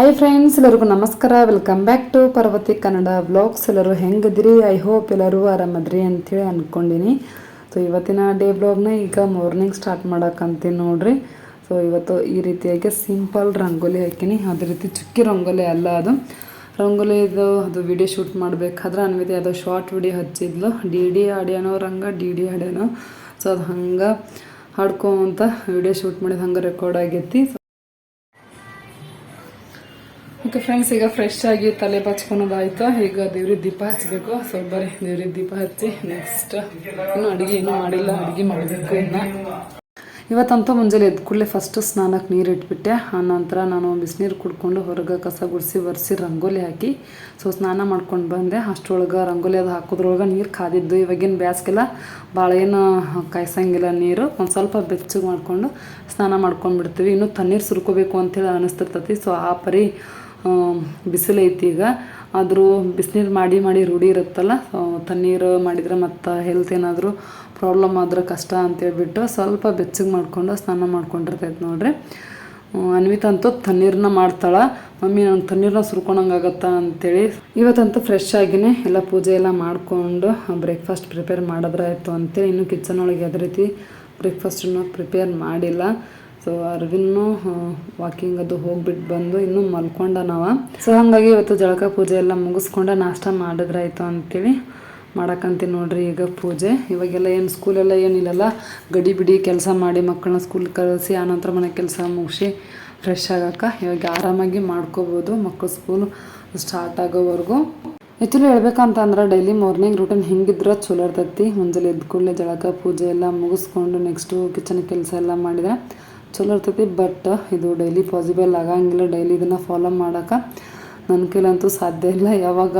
Hi friends ಎಲ್ಲರಿಗೂ ನಮಸ್ಕಾರ. Welcome back to Parvathi Kannada blogs ಎಲ್ಲರೂ ಹೆಂಗದಿರಿ ಐ ಹೋಪ್ ಎಲ್ಲರೂ ಆರಾಮದ್ರಿ ಅಂಥೇಳಿ ಅಂದ್ಕೊಂಡಿನಿ ಸೊ ಇವತ್ತಿನ ಡೇ ಬ್ಲಾಗ್ನ ಈಗ ಮಾರ್ನಿಂಗ್ ಸ್ಟಾರ್ಟ್ ಮಾಡೋಕ್ಕಂತೀನಿ ನೋಡ್ರಿ. ಸೊ ಇವತ್ತು ಈ ರೀತಿಯಾಗಿ ಸಿಂಪಲ್ ರಂಗೋಲಿ ಹಾಕಿನಿ. ಅದೇ ರೀತಿ ಚುಕ್ಕಿ ರಂಗೋಲಿ ಅಲ್ಲ ಅದು. ರಂಗೋಲಿ ಇದು, ಅದು ವಿಡಿಯೋ ಶೂಟ್ ಮಾಡಬೇಕಾದ್ರೆ ಅನ್ವಿತಿ ಅದು ಶಾರ್ಟ್ ವಿಡಿಯೋ ಹಚ್ಚಿದ್ಲು. ಡಿ ಡಿ ಆಡ್ಯಾನೋ ರಂಗ, ಡಿ ಡಿ ಆಡ್ಯಾನೋ. ಸೊ ಅದು ಹಂಗೆ ಹಾಡ್ಕೊಂತ ವಿಡಿಯೋ ಶೂಟ್ ಮಾಡಿದ ಹಂಗೆ ರೆಕಾರ್ಡ್ ಆಗೈತಿ. ಓಕೆ ಫ್ರೆಂಡ್ಸ್, ಈಗ ಫ್ರೆಶ್ ಆಗಿ ತಲೆ ಬಚ್ಕೊಳೋದಾಯ್ತು? ಈಗ ದೇವ್ರಿಗೆ ದೀಪ ಹಚ್ಚಬೇಕು ಸ್ವಲ್ಪ ಬರಿ ದೇವ್ರಿಗೆ ದೀಪ ಹಚ್ಚಿ ನೆಕ್ಸ್ಟ್ ಇನ್ನು ಅಡುಗೆ ಏನು ಮಾಡಿಲ್ಲ. ಅಡುಗೆ ಮಾಡಬೇಕು ಇನ್ನು. ಇವತ್ತಂತೂ ಮುಂಜಾನೆ ಎದ್ದ ಕೂಡಲೇ ಫಸ್ಟ್ ಸ್ನಾನಕ್ಕೆ ನೀರು ಇಟ್ಬಿಟ್ಟೆ. ಆ ನಂತರ ನಾನು ಬಿಸಿನೀರು ಕುಡ್ಕೊಂಡು ಹೊರಗೆ ಕಸ ಗುಡಿಸಿ ಒರೆಸಿ ರಂಗೋಲಿ ಹಾಕಿ, ಸೊ ಸ್ನಾನ ಮಾಡ್ಕೊಂಡು ಬಂದೆ. ಅಷ್ಟರೊಳಗೆ ರಂಗೋಲಿ ಅದು ಹಾಕೋದ್ರೊಳಗೆ ನೀರು ಕಾದಿದ್ದು. ಇವಾಗಿನ ಬ್ಯಾಸ್ಗೆಲ್ಲ ಭಾಳ ಏನು ಕಾಯಿಸಂಗಿಲ್ಲ ನೀರು. ಒಂದು ಸ್ವಲ್ಪ ಬೆಚ್ಚಗೆ ಮಾಡ್ಕೊಂಡು ಸ್ನಾನ ಮಾಡ್ಕೊಂಡ್ಬಿಡ್ತೀವಿ. ಇನ್ನು ತಣ್ಣೀರು ಸುರ್ಕೋಬೇಕು ಅಂತೇಳಿ ಅನಿಸ್ತಿರ್ತೈತಿ. ಸೊ ಆ ಪರಿ ಬಿಸಿಲು ಐತಿ ಈಗ ಆದರೂ ಬಿಸಿನೀರು ಮಾಡಿ ಮಾಡಿ ರೂಢಿ ಇರುತ್ತಲ್ಲ ತಣ್ಣೀರು ಮಾಡಿದರೆ ಮತ್ತು ಹೆಲ್ತ್ ಏನಾದರೂ ಪ್ರಾಬ್ಲಮ್ ಆದ್ರೆ ಕಷ್ಟ ಅಂತೇಳ್ಬಿಟ್ಟು ಸ್ವಲ್ಪ ಬೆಚ್ಚಗೆ ಮಾಡಿಕೊಂಡು ಸ್ನಾನ ಮಾಡ್ಕೊಂಡಿರ್ತೈತೆ ನೋಡ್ರಿ. ಅನ್ವಿತ ಅಂತೂ ತಣ್ಣೀರನ್ನ ಮಾಡ್ತಾಳೆ. ಮಮ್ಮಿ ನಾನು ತಣ್ಣೀರನ್ನ ಸುರ್ಕೊಳಂಗಾಗತ್ತಾ ಅಂತೇಳಿ ಇವತ್ತಂತೂ ಫ್ರೆಶ್ ಆಗಿನೇ ಎಲ್ಲ ಪೂಜೆ ಎಲ್ಲ ಮಾಡಿಕೊಂಡು ಬ್ರೇಕ್ಫಾಸ್ಟ್ ಪ್ರಿಪೇರ್ ಮಾಡಿದ್ರಾಯ್ತು ಅಂತೇಳಿ ಇನ್ನು ಕಿಚನ್ ಒಳಗೆ ಯಾವುದೇ ರೀತಿ ಬ್ರೇಕ್ಫಾಸ್ಟನ್ನು ಪ್ರಿಪೇರ್ ಮಾಡಿಲ್ಲ. ಸೊ ಅರ್ವಿನ್ನು ವಾಕಿಂಗ್ ಅದು ಹೋಗ್ಬಿಟ್ಟು ಬಂದು ಇನ್ನೂ ಮಲ್ಕೊಂಡ ನಾವು ಸೊ ಹಾಗಾಗಿ ಇವತ್ತು ಜಳಕ ಪೂಜೆ ಎಲ್ಲ ಮುಗಿಸ್ಕೊಂಡ ನಾಷ್ಟ ಮಾಡಿದ್ರಾಯ್ತು ಅಂತೇಳಿ ಮಾಡಕ್ಕಂತೀನಿ ನೋಡ್ರಿ ಈಗ ಪೂಜೆ. ಇವಾಗೆಲ್ಲ ಏನು ಸ್ಕೂಲೆಲ್ಲ ಏನಿಲ್ಲಲ್ಲ ಗಡಿ ಬಿಡಿ ಕೆಲಸ ಮಾಡಿ ಮಕ್ಕಳನ್ನ ಸ್ಕೂಲ್ ಕಳಿಸಿ ಆನಂತರ ಮನೆ ಕೆಲಸ ಮುಗಿಸಿ ಫ್ರೆಶ್ ಆಗಕ್ಕೆ. ಇವಾಗ ಆರಾಮಾಗಿ ಮಾಡ್ಕೋಬೋದು ಮಕ್ಕಳು ಸ್ಕೂಲ್ ಸ್ಟಾರ್ಟ್ ಆಗೋವರೆಗೂ. ಆ್ಯಕ್ಚುಲಿ ಹೇಳ್ಬೇಕಂತಂದ್ರೆ ಡೈಲಿ ಮಾರ್ನಿಂಗ್ ರೂಟೀನ್ ಹಿಂಗಿದ್ರೆ ಚಲೋ ಇರ್ತೈತಿ. ಮುಂಜಾನೆ ಎದ್ದು ಕೂಡಲೇ ಜಳಕ ಪೂಜೆ ಎಲ್ಲ ಮುಗಿಸ್ಕೊಂಡು ನೆಕ್ಸ್ಟು ಕಿಚನ್ ಕೆಲಸ ಎಲ್ಲ ಮಾಡಿದರೆ ಚಲೋ ಇರ್ತೈತಿ ಬಟ್ ಇದು ಡೈಲಿ ಪಾಸಿಬಲ್ ಆಗಂಗಿಲ್ಲ. ಡೈಲಿ ಇದನ್ನು ಫಾಲೋ ಮಾಡೋಕೆ ನನ್ನ ಕೈಲಂತೂ ಸಾಧ್ಯ ಇಲ್ಲ. ಯಾವಾಗ,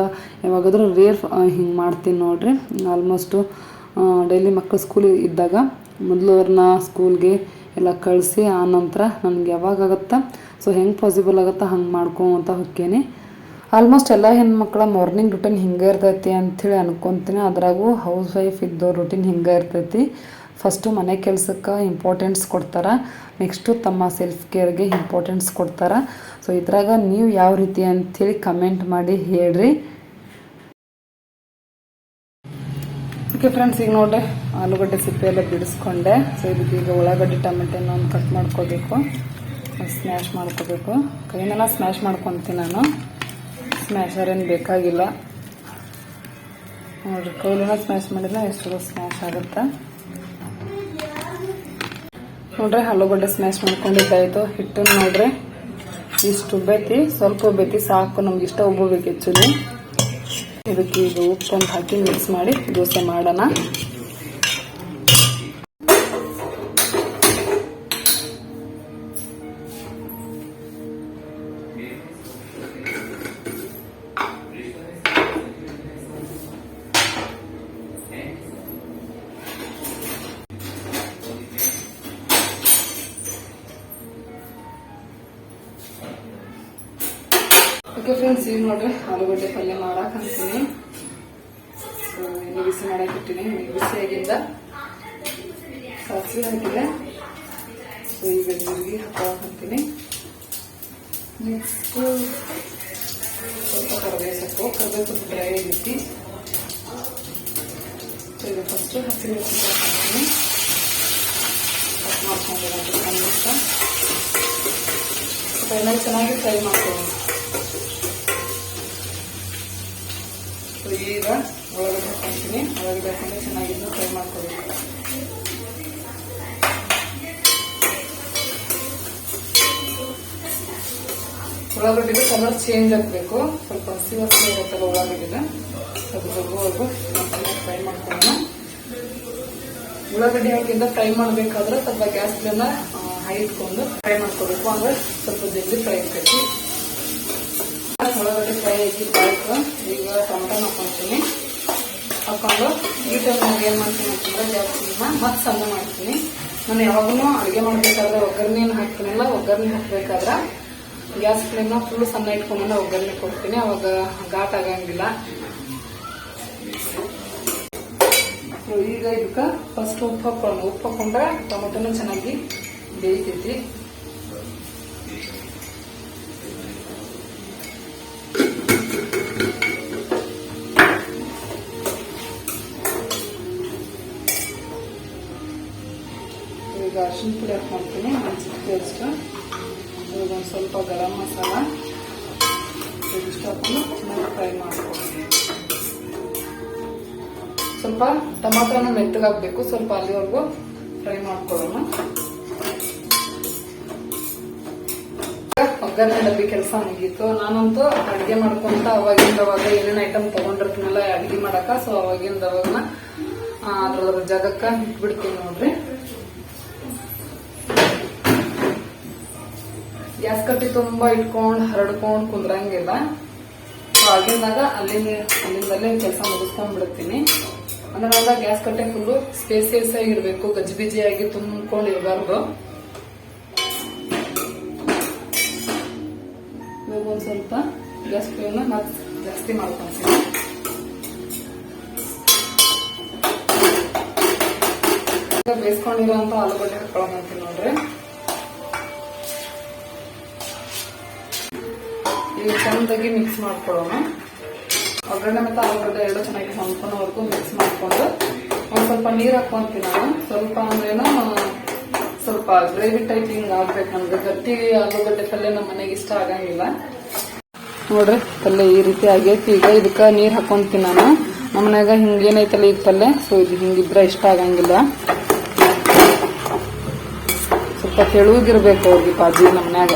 ಯಾವಾಗಾದರೂ ರೇರ್ ಹಿಂಗೆ ಮಾಡ್ತೀನಿ ನೋಡಿರಿ. ಆಲ್ಮೋಸ್ಟು ಡೈಲಿ ಮಕ್ಕಳು ಸ್ಕೂಲ್ ಇದ್ದಾಗ ಮೊದಲು ಅವ್ರನ್ನ ಸ್ಕೂಲ್ಗೆ ಎಲ್ಲ ಕಳಿಸಿ ಆನಂತರ ನನಗೆ ಯಾವಾಗ ಆಗುತ್ತಾ? ಸೊ ಹೆಂಗೆ ಪಾಸಿಬಲ್ ಆಗುತ್ತಾ? ಹಂಗೆ ಮಾಡ್ಕೊಂತ ಹೋಕ್ಕೇನಿ. ಆಲ್ಮೋಸ್ಟ್ ಎಲ್ಲ ಹೆಣ್ಮಕ್ಳ ಮಾರ್ನಿಂಗ್ ರುಟೀನ್ ಹಿಂಗೆ ಇರ್ತೈತಿ ಅಂಥೇಳಿ ಅನ್ಕೊತೀನಿ. ಅದ್ರಾಗೂ ಹೌಸ್ ವೈಫ್ ಇದ್ದೋ ರುಟೀನ್ ಹಿಂಗೆ ಇರ್ತೈತಿ. ಫಸ್ಟು ಮನೆ ಕೆಲಸಕ್ಕೆ ಇಂಪಾರ್ಟೆನ್ಸ್ ಕೊಡ್ತಾರೆ. ನೆಕ್ಸ್ಟು ತಮ್ಮ ಸೆಲ್ಫ್ ಕೇರ್ಗೆ ಇಂಪಾರ್ಟೆನ್ಸ್ ಕೊಡ್ತಾರೆ. ಸೊ ಇದ್ರಾಗ ನೀವು ಯಾವ ರೀತಿ ಅಂಥೇಳಿ ಕಮೆಂಟ್ ಮಾಡಿ ಹೇಳ್ರಿ. ಓಕೆ ಫ್ರೆಂಡ್ಸ್ ಈಗ ನೋಡ್ರಿ, ಆಲೂಗಡ್ಡೆ ಸಿಪ್ಪೆ ಎಲ್ಲ ಬಿಡಿಸ್ಕೊಂಡೆ. ಸೊ ಇದಕ್ಕೆ ಈಗ ಉಳ್ಳಾಗಡ್ಡೆ ಟೊಮೆಟೊನ ಒಂದು ಕಟ್ ಮಾಡ್ಕೋಬೇಕು. ಸ್ಮ್ಯಾಶ್ ಮಾಡ್ಕೋಬೇಕು. ಕೈನೆಲ್ಲ ಸ್ಮ್ಯಾಶ್ ಮಾಡ್ಕೊತೀನಿ ನಾನು. ಸ್ಮ್ಯಾಶರ್ ಏನು ಬೇಕಾಗಿಲ್ಲ. ನೋಡ್ರಿ ಕೌಲಿನ ಸ್ಮ್ಯಾಶ್ ಮಾಡಿದ್ರೆ ಎಷ್ಟು ಸ್ಮ್ಯಾಶ್ ಆಗುತ್ತೆ. ನೋಡ್ರಿ ಆಲೂಗಡ್ಡೆ ಸ್ಮ್ಯಾಶ್ ಮಾಡ್ಕೊಂಡಿದ್ದಾಯ್ತು. ಹಿಟ್ಟನ್ನು ನೋಡ್ರಿ. ಇಷ್ಟು ಉಬ್ಬೈತಿ. ಸ್ವಲ್ಪ ಉಬ್ಬೈತಿ. ಸಾಕು. ನಮ್ಗೆ ಇಷ್ಟ ಉಬ್ಬಬೇಕು ಹೆಚ್ಚು ಇದಕ್ಕೆ ಇದು ಉಪ್ಪೊಂದು ಹಾಕಿ ಮಿಕ್ಸ್ ಮಾಡಿ ದೋಸೆ ಮಾಡೋಣ. ಹಾಕ್ತೀನಿ ಸ್ವಲ್ಪ ಚೆನ್ನಾಗಿ ಫ್ರೈ ಮಾಡ್ಕೊಳ್ಳಿ ಈಗ ಒಳಗಡೆ ಹಾಕ್ಕೊಂತೀನಿ ಒಳಗಡೆ ಹಾಕೊಂಡು ಚೆನ್ನಾಗಿದ್ದು ಫ್ರೈ ಮಾಡ್ಕೋಬೇಕು ಉಳ್ಳಾಗಡ್ಡೆಗೆ ಕಲರ್ ಚೇಂಜ್ ಆಗಬೇಕು ಸ್ವಲ್ಪ ಹಸಿ ಹಸಿ ಇರುತ್ತಲ್ಲ ಉಳ್ಳಾಗಡ್ಡೆ ಅದು ಹೋಗುವಾಗ ಫ್ರೈ ಮಾಡ್ಕೊಳ್ಳೋಣ. ಉಳ್ಳಾಗಡ್ಡಿ ಹಾಕಿಂದ ಫ್ರೈ ಮಾಡಬೇಕಾದ್ರೆ ಸ್ವಲ್ಪ ಗ್ಯಾಸ್ ಫ್ಲೇಮ್ನ ಹೈ ಇಟ್ಕೊಂಡು ಫ್ರೈ ಮಾಡ್ಕೋಬೇಕು. ಅಂದ್ರೆ ಸ್ವಲ್ಪ ಜಲ್ದಿ ಫ್ರೈ ಆಗ್ತೈತಿ. ಉಳ್ಳಾಗಡ್ಡೆ ಫ್ರೈ ಆಗಿದ್ದಾಯ್ತು ಈಗ ಟೊಮೆಟೊ ಹಾಕೊಂತೀನಿ. ಹಾಕೊಂಡು ಈ ಟೈಮ್ನಾಗ ಏನು ಮಾಡ್ತೀನಿ ಅಂತಂದ್ರೆ ಜಾಸ್ತಿ ಮತ್ತೆ ಸಣ್ಣ ಮಾಡ್ತೀನಿ. ನಾನು ಯಾವಾಗೂ ಅಡುಗೆ ಮಾಡಬೇಕಾದ್ರೆ ಏನು ಹಾಕ್ತೀನಲ್ಲ, ಒಗ್ಗರಣೆ ಹಾಕ್ಬೇಕಾದ್ರೆ ಗ್ಯಾಸ್ ಫ್ಲೇಮ್ನ ಫುಲ್ ಸಣ್ಣ ಇಟ್ಕೊಂಡು ಒಗ್ಗರಣೆ ಕೊಡ್ತೀನಿ. ಅವಾಗ ಘಾಟ್ ಆಗಂಗಿಲ್ಲ. ಈಗ ಇದಕ್ಕೆ ಫಸ್ಟ್ ಉಪ್ಪು ಹಾಕೊಂಡು ಉಪ್ಪು ಹಾಕೊಂಡ್ರೆ ಟೊಮೆಟೊನು ಚೆನ್ನಾಗಿ ಬೇಯ್ತೈತಿ ಈಗ ಅರ್ಶಿನ ಪುಡಿ ಹಾಕ್ಕೊಂತೀನಿ ಮೆಣಸಿನ ಪೇಸ್ಟ್ ಈಗ ಒಂದು ಸ್ವಲ್ಪ ಗರಂ ಮಸಾಲ ಇಷ್ಟು ಹಾಕೊಂಡು ಚೆನ್ನಾಗಿ ಫ್ರೈ ಮಾಡ್ಕೊಳ್ತೀನಿ ಸ್ವಲ್ಪ ಟೊಮಾಟೋನ ಮೆತ್ತಗಾಗಬೇಕು ಸ್ವಲ್ಪ ಅಲ್ಲಿವರೆಗೂ ಫ್ರೈ ಮಾಡ್ಕೊಳ್ಳೋಣ. ಒಗ್ಗರಣೆ ಡಬ್ಬಿ ಕೆಲಸ ಮುಗೀತು. ನಾನಂತೂ ಅಡುಗೆ ಮಾಡ್ಕೊಂತ ಅವಾಗಿಂದ ಅವಾಗ ಏನೇನು ಐಟಮ್ ತಗೊಂಡಿರ್ತೀನಲ್ಲ, ಅಡುಗೆ ಮಾಡಕ ಸೊ ಅವಾಗಿಂದ ಅವಾಗನ ಅದ್ರ ಜಾಗಕ್ಕ ಇಟ್ಬಿಡ್ತೀನಿ ನೋಡ್ರಿ. ಗ್ಯಾಸ್ ಕಟ್ಟಿ ತುಂಬಾ ಇಟ್ಕೊಂಡು ಹರಡ್ಕೊಂಡು ಕುಂದ್ರಂಗಿಲ್ಲ. ಸೊ ಆಗಿಂದಾಗ ಅಲ್ಲಿಂದ, ಅಲ್ಲಿಂದಲೇ ಕೆಲಸ ಮುಗಿಸ್ಕೊಂಡ್ ಬಿಡ್ತೀನಿ ಅಂದ್ರೆ ಅವಾಗ ಗ್ಯಾಸ್ ಕಟ್ಟೆ ಫುಲ್ಲು ಸ್ಪೇಸಿಯಸ್ ಆಗಿರ್ಬೇಕು ಗಜಿಬಿಜಿಯಾಗಿ ತುಂಬ್ಕೊಂಡು ಇರಬಾರ್ದು ಇವಾಗ ಒಂದ್ ಸ್ವಲ್ಪ ಗ್ಯಾಸ್ ಫ್ಲೇಮ್ ಮತ್ತೆ ಜಾಸ್ತಿ ಮಾಡ್ಕೊಂತೀನಿ ಈಗ ಬೇಯಿಸ್ಕೊಂಡಿರೋಂಥ ಆಲೂಗಡ್ಡೆ ಹಾಕೊಳ್ಳಿ ನೋಡ್ರಿ. ಈಗ ಚಂದಾಗಿ ಮಿಕ್ಸ್ ಮಾಡ್ಕೊಳ್ಳೋಣ. ಒಗ್ಗರಣೆ ಮತ್ತು ಆಲೂಗಡ್ಡೆ ಎರಡು ಚೆನ್ನಾಗಿ ಹೊಂದ್ಕೊಳೋವರೆಗೂ ಮಿಕ್ಸ್ ಮಾಡಿಕೊಂಡು ಒಂದು ಸ್ವಲ್ಪ ನೀರು ಹಾಕೊಂತೀನಿ ನಾನು. ಸ್ವಲ್ಪ ಅಂದ್ರೇನು ಸ್ವಲ್ಪ ಗ್ರೇವಿ ಟೈಪ್ ಹಿಂಗೆ ಆಗ್ಬೇಕು ನಮ್ಗೆ ಗಟ್ಟಿ ಆಲೂಗಡ್ಡೆ ಪಲ್ಯ ನಮ್ಮ ಮನೆಗೆ ಇಷ್ಟ ಆಗಂಗಿಲ್ಲ. ನೋಡ್ರಿ, ಪಲ್ಯ ಈ ರೀತಿ ಆಗೈತಿ. ಈಗ ಇದಕ್ಕೆ ನೀರು ಹಾಕೊಂತೀನಿ ನಾನು. ನಮ್ಮ ಮನ್ಯಾಗ ಹಿಂಗೇನೈತಲ್ಲ ಈಗ ಪಲ್ಯ? ಸೊ ಇದು ಹಿಂಗಿದ್ರೆ ಇಷ್ಟ ಆಗಂಗಿಲ್ಲ. ಸ್ವಲ್ಪ ತೆಳುಗಿರ್ಬೇಕು ಅವ್ರಿಗೆ ಬಾಜಿ ನಮ್ಮ ಮನ್ಯಾಗ.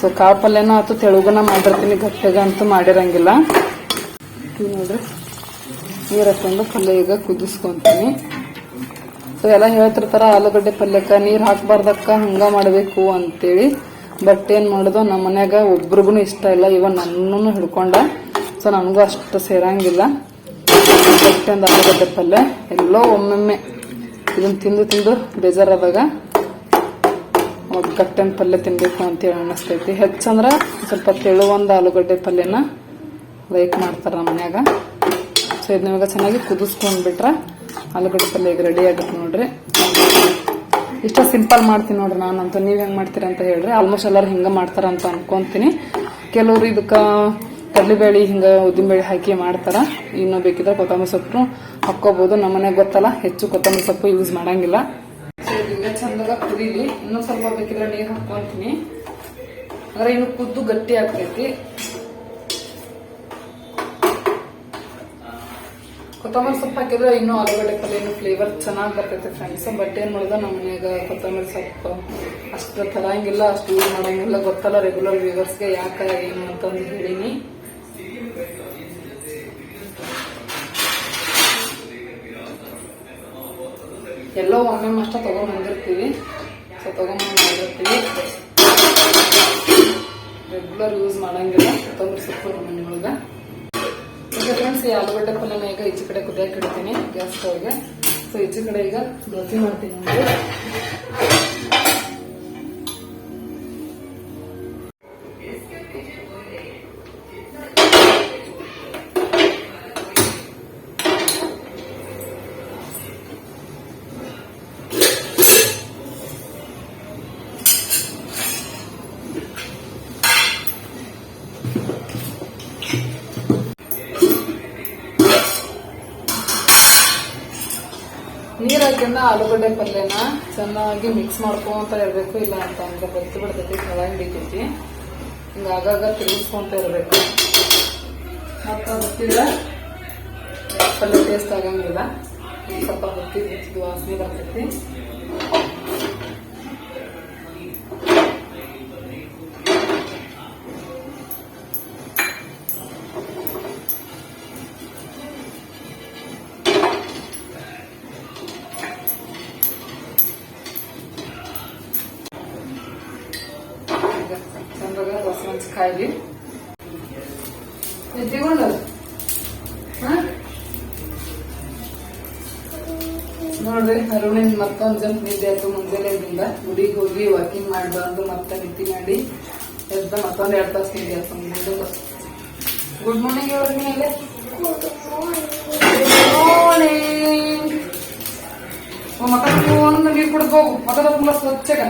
ಸೊ ಕಾಳು ಪಲ್ಯನೂ ಆತು ತೆಳುಗನ ಮಾಡಿರ್ತೀನಿ. ಗಟ್ಟಿಗ ಅಂತೂ ಮಾಡಿರಂಗಿಲ್ಲ. ಇದು ನೋಡ್ರಿ ನೀರು ಹಾಕೊಂಡು ಪಲ್ಯ ಈಗ ಕುದಿಸ್ಕೊತೀನಿ. ಸೊ ಎಲ್ಲ ಹೇಳ್ತಿರ್ತಾರ, ಆಲೂಗಡ್ಡೆ ಪಲ್ಯಕ್ಕೆ ನೀರು ಹಾಕ್ಬಾರ್ದಕ್ಕ, ಹಂಗೆ ಮಾಡಬೇಕು ಅಂತೇಳಿ. ಬಟ್ ಏನು ಮಾಡೋದು, ನಮ್ಮ ಮನ್ಯಾಗ ಒಬ್ರಿಗೂ ಇಷ್ಟ ಇಲ್ಲ ಇವನ್ ನನ್ನೂ ಹಿಡ್ಕೊಂಡ. ಸೊ ನನಗೂ ಅಷ್ಟು ಸೇರಂಗಿಲ್ಲ. ಗಟ್ಟಿಂದ ಆಲೂಗಡ್ಡೆ ಪಲ್ಯ, ಎಲ್ಲೋ ಒಮ್ಮೊಮ್ಮೆ ಇದನ್ನು ತಿಂದು ತಿಂದು ಬೇಜಾರಾದಾಗ ಕಟ್ಟೆನ ಪಲ್ಯ ತಿನ್ಬೇಕು ಅಂತೇಳಿ ಅನ್ನಿಸ್ತೈತಿ. ಹೆಚ್ಚಂದ್ರೆ ಸ್ವಲ್ಪ ತೆಳುವಂದ ಆಲೂಗಡ್ಡೆ ಪಲ್ಯನ ಲೈಕ್ ಮಾಡ್ತಾರೆ ನಮ್ಮ ಮನ್ಯಾಗ. ಸೊ ಇದನ್ನ ಇವಾಗ ಚೆನ್ನಾಗಿ ಕುದಿಸ್ಕೊಂಡ್ಬಿಟ್ರೆ ಆಲೂಗಡ್ಡೆ ಪಲ್ಯ ಈಗ ರೆಡಿ ಆಗುತ್ತೆ ನೋಡ್ರಿ. ಇಷ್ಟ ಸಿಂಪಲ್ ಮಾಡ್ತೀನಿ ನೋಡ್ರಿ ನಾನಂತೂ. ನೀವು ಹೆಂಗೆ ಮಾಡ್ತೀರ ಅಂತ ಹೇಳ್ರಿ. ಆಲ್ಮೋಸ್ಟ್ ಎಲ್ಲರೂ ಹಿಂಗೆ ಮಾಡ್ತಾರ ಅಂತ ಅನ್ಕೊಂತೀನಿ. ಕೆಲವರು ಇದಕ್ಕ ಕಡಲೆಬೇಳೆ ಹಿಂಗ ಉದ್ದಿನಬೇಳೆ ಹಾಕಿ ಮಾಡ್ತಾರ. ಇನ್ನು ಬೇಕಿದ್ರೆ ಕೊತ್ತಂಬರಿ ಸೊಪ್ಪು ಹಾಕೋಬಹುದು ನಮ್ಮ ಮನೆಗೆ ಗೊತ್ತಲ್ಲ, ಹೆಚ್ಚು ಕೊತ್ತಂಬರಿ ಸೊಪ್ಪು ಯೂಸ್ ಮಾಡಂಗಿಲ್ಲ. ಚಂದಾಗ ಕುದೀಲಿ. ಇನ್ನೂ ಸ್ವಲ್ಪ ಬೇಕಿದ್ರೆ ನೀರು ಹಾಕೊಂತೀನಿ ಅಂದ್ರೆ ಇನ್ನು ಕುದ್ದು ಗಟ್ಟಿ ಆಗ್ತೈತಿ. ಕೊತ್ತಂಬರಿ ಸೊಪ್ಪು ಹಾಕಿದ್ರೆ ಇನ್ನೂ ಆಲೂಗಡ್ಡೆ ಪಲ್ಯ, ಇನ್ನೂ ಫ್ಲೇವರ್ ಚೆನ್ನಾಗಿ ಬರ್ತೈತೆ ಫ್ರೆಂಡ್ಸ್ ಬಟ್ ಏನು ಮಾಡೋದು ನಮ್ಮ ಮನೆಯಾಗ ಕೊತ್ತಂಬರಿ ಸೊಪ್ಪು. ಅಷ್ಟು ತರಂಗಿಲ್ಲ, ಅಷ್ಟು ಯೂಸ್ ಮಾಡೋಂಗಿಲ್ಲ. ಗೊತ್ತಲ್ಲ ರೆಗ್ಯುಲರ್ ವ್ಯೂವರ್ಸ್ಗೆ ಯಾಕೆ, ಏನು ಅಂತಂದು ಹೇಳೀನಿ. ಎಲ್ಲೋ ಒಮ್ಮೆ ಅಷ್ಟ ತಗೊಂಡ್ ಬಂದಿರ್ತೀವಿ. ಸೊ ತಗೊಂಡ್ಬಂದಿರ್ತೀವಿ ರೆಗ್ಯುಲರ್ ಯೂಸ್ ಮಾಡೋಂಗಿಲ್ಲ ಕೊತ್ತಂಬರಿ ಸೊಪ್ಪು ನಮ್ಮ ಮನೆಯೊಳಗ. ಈಗ ಫ್ರೆಂಡ್ಸ್ ಈ ಆಲೂಗಡ್ಡೆ ಪಲ್ಯನ ಈಗ ಈಚೆ ಕಡೆ ಕುದಿಯಕ್ಕೆ ಇಡ್ತೀನಿ ಗ್ಯಾಸ್ ಸ್ಟವ್ಗೆ ಸೊ ಈಚೆ ಕಡೆ ಈಗ ದೋಸೆ ಮಾಡ್ತೀನಿ ನೀರ್ ಹಾಕಿಂದ ಆಲೂಗಡ್ಡೆ ಪಲ್ಯನ ಚೆನ್ನಾಗಿ ಮಿಕ್ಸ್ ಮಾಡ್ಕೊಂತ ಇರ್ಬೇಕು ಇಲ್ಲ ಅಂತ ಅಂದ್ರೆ ಬತ್ತಿ ಬಿಡ್ತೈತಿ ಕೆಳಗೆ ಹಿಡಿತೈತಿ. ಹಿಂಗ ಆಗಾಗ ತಿರುಗಿಸ್ಕೊಂತ ಇರ್ಬೇಕು ಮತ್ತು ಗೊತ್ತಿಲ್ಲ ಪಲ್ಯ ಟೇಸ್ಟ್ ಆಗಂಗಿಲ್ಲ. ಸ್ವಲ್ಪ ಹೊತ್ತಿ ಹೆಚ್ಚಿದ ವಾಸನೆ ಬರ್ತೈತಿ. ಹಾ ನೋಡ್ರಿ ಅರುಣಿನ್ ಮತ್ತೊಂದ್ ಜಂಪ್ ನಿದ್ದೆ ಆಯ್ತು ಮುಂಜಾನೆ ಇದರಿಂದ ಗುಡಿಗೆ ಹೋಗಿ ವಾಕಿಂಗ್ ಮಾಡಿ ಬಂದು ಮತ್ತೆ ನಿದ್ದೆ ಮಾಡಿ, ಎದ್ದ ಮತ್ತೊಂದ್ ಎರಡ್ ತಾಸು ನಿದ್ದೆ ಆಯ್ತು ಮುಂದೆ ಗುಡ್ ಮಾರ್ನಿಂಗ್ ಹೇಳ್ರಿ ಮೇಲೆ ಮಕ್ಕಳು ಮಕ್ಕ ಒಂದು ನೀರು ಕುಡ್ದು ಹೋಗು ಮಕ್ಕದ ತುಂಬ ಸ್ವಚ್ಛಗ.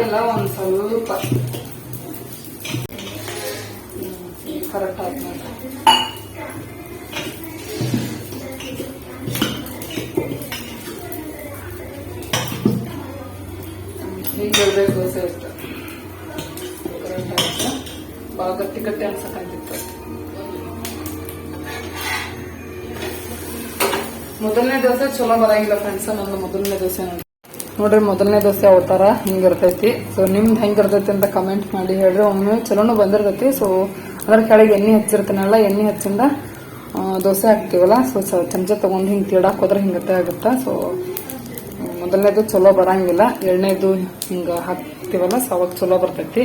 ಇಲ್ಲ ಒಂದು ಸ್ವಲ್ಪ. ಕರೆಕ್ಟ್ ಹಿಂಗೆ ಇರ್ಬೇಕು ದೋಸೆ ಇತ್ತು ಕರೆಕ್ಟ್ ಆಯ್ತು ಭಾಳ ಗಟ್ಟಿ ಗಟ್ಟಿ ಅನ್ಸಕ್ಕಂತಿತ್ತು ಮೊದಲನೇ ದೋಸೆ ಚಲೋ ಬರಂಗಿಲ್ಲ ಫ್ರೆಂಡ್ಸ್ ನನ್ನ ಮೊದಲನೇ ದೋಸೆ ನೋಡ್ರಿ, ಮೊದಲನೇ ದೋಸೆ ಯಾವ ಥರ ಹಿಂಗಿರ್ತೈತಿ. ಸೊ ನಿಮ್ದು ಹೆಂಗಿರ್ತೈತಿ ಅಂತ ಕಮೆಂಟ್ ಮಾಡಿ ಹೇಳ್ರಿ. ಒಮ್ಮೆ ಚಲೋನು ಬಂದಿರ್ತೈತಿ. ಸೊ ಅದ್ರ ಕೆಳಗೆ ಎಣ್ಣೆ ಹಚ್ಚಿರ್ತೀನಲ್ಲ, ಎಣ್ಣೆ ಹಚ್ಚಿಂದ ದೋಸೆ ಹಾಕ್ತೀವಲ್ಲ? ಸೊ ಚಮಚ ತಗೊಂಡು ಹಿಂಗೆ ತೀಡಾಕ್ ಹೋದ್ರೆ ಹಿಂಗತ್ತೆ ಆಗುತ್ತಾ? ಸೊ ಮೊದಲನೇದು ಚಲೋ ಬರಂಗಿಲ್ಲ. ಎರಡನೇದು ಹಿಂಗೆ ಹಾಕ್ತಿವಲ್ಲ? ಸೊ ಅವಾಗ ಚಲೋ ಬರ್ತೈತಿ.